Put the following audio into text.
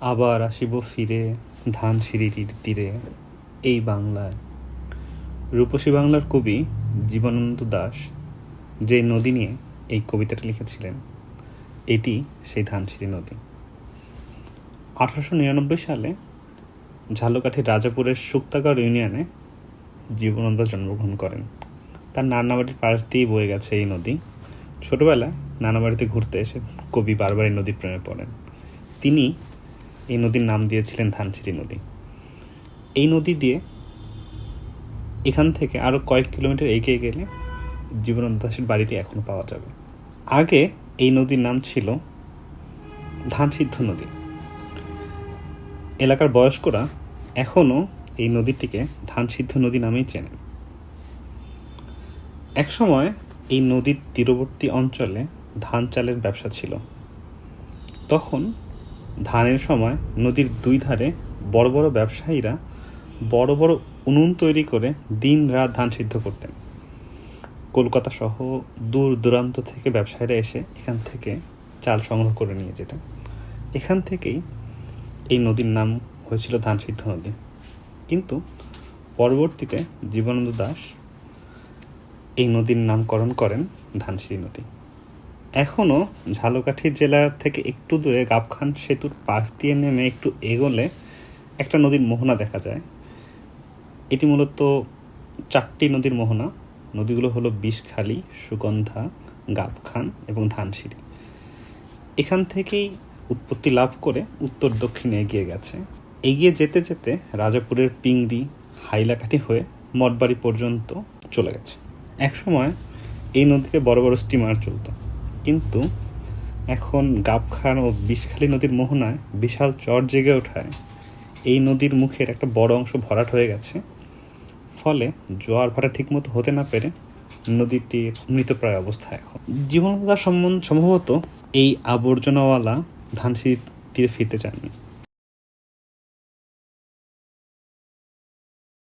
আবার আসিব ফিরে ধান সিঁড়ির তীরে। এই বাংলায়। রূপসী বাংলার কবি জীবনানন্দ দাস যে নদী নিয়ে এই কবিতাটা লিখেছিলেন, এটি সেই ধানসিঁড়ি নদী। আঠারোশো নিরানব্বই সালে ঝালকাঠির রাজাপুরের শুক্তাগড় ইউনিয়নে জীবনানন্দ জন্মগ্রহণ করেন। তার নানাবাড়ির পাশ দিয়েই বয়ে গেছে এই নদী। ছোটবেলায় নানাবাড়িতে ঘুরতে এসে কবি বারবার এই নদীর প্রেমে পড়েন। তিনি এই নদীর নাম দিয়েছিলেন ধানসিঁড়ি নদী। এই নদী দিয়ে এখান থেকে আরও কয়েক কিলোমিটার এগিয়ে গেলে জীবনানন্দ দাসের বাড়িটি এখনও পাওয়া যাবে। আগে এই নদীর নাম ছিল ধানসিদ্ধ নদী। এলাকার বয়স্করা এখনও এই নদীটিকে ধানসিদ্ধ নদী নামেই চেনেন একসময় এই নদীর তীরবর্তী অঞ্চলে ধান চালের ব্যবসা ছিল। তখন ধানের সময় নদীর দুই ধারে বড় বড় ব্যবসায়ীরা বড় বড় উনুন তৈরি করে দিন রাত ধান সিদ্ধ করতেন। কলকাতা সহ দূর দূরান্ত থেকে ব্যবসায়ীরা এসে এখান থেকে চাল সংগ্রহ করে নিয়ে যেতেন। এখান থেকেই এই নদীর নাম হয়েছিল ধান সিদ্ধ নদী। কিন্তু পরবর্তীতে জীবনানন্দ দাস এই নদীর নামকরণ করেন ধানসিঁড়ি নদী। এখনও ঝালকাঠি জেলার থেকে একটু দূরে গাবখান সেতুর পাশ দিয়ে নেমে একটু এগোলে একটা নদীর মোহনা দেখা যায়। এটি মূলত চারটি নদীর মোহনা। নদীগুলো হলো বিষখালী, সুগন্ধা, গাবখান এবং ধানসিঁড়ি। এখান থেকেই উৎপত্তি লাভ করে উত্তর দক্ষিণে এগিয়ে গেছে। এগিয়ে যেতে যেতে রাজাপুরের পিংড়ি, হাইলাকাঠি হয়ে মঠবাড়ি পর্যন্ত চলে গেছে। একসময় এই নদীতে বড় বড় স্টিমার চলতো। কিন্তু এখন গাবখান ও বিষখালী নদীর মোহনায় বিশাল চর জেগে ওঠায়। এই নদীর মুখের একটা বড় অংশ ভরাট হয়ে গেছে। ফলে জোয়ার ভাটা ঠিকমতো হতে না পেরে নদীটি মৃতপ্রায় অবস্থা এখন। জীবনদা সম্বন্ধ সম্ভবত এই আবর্জনাওয়ালা ধানসির তীরে ফিরতে চাননি।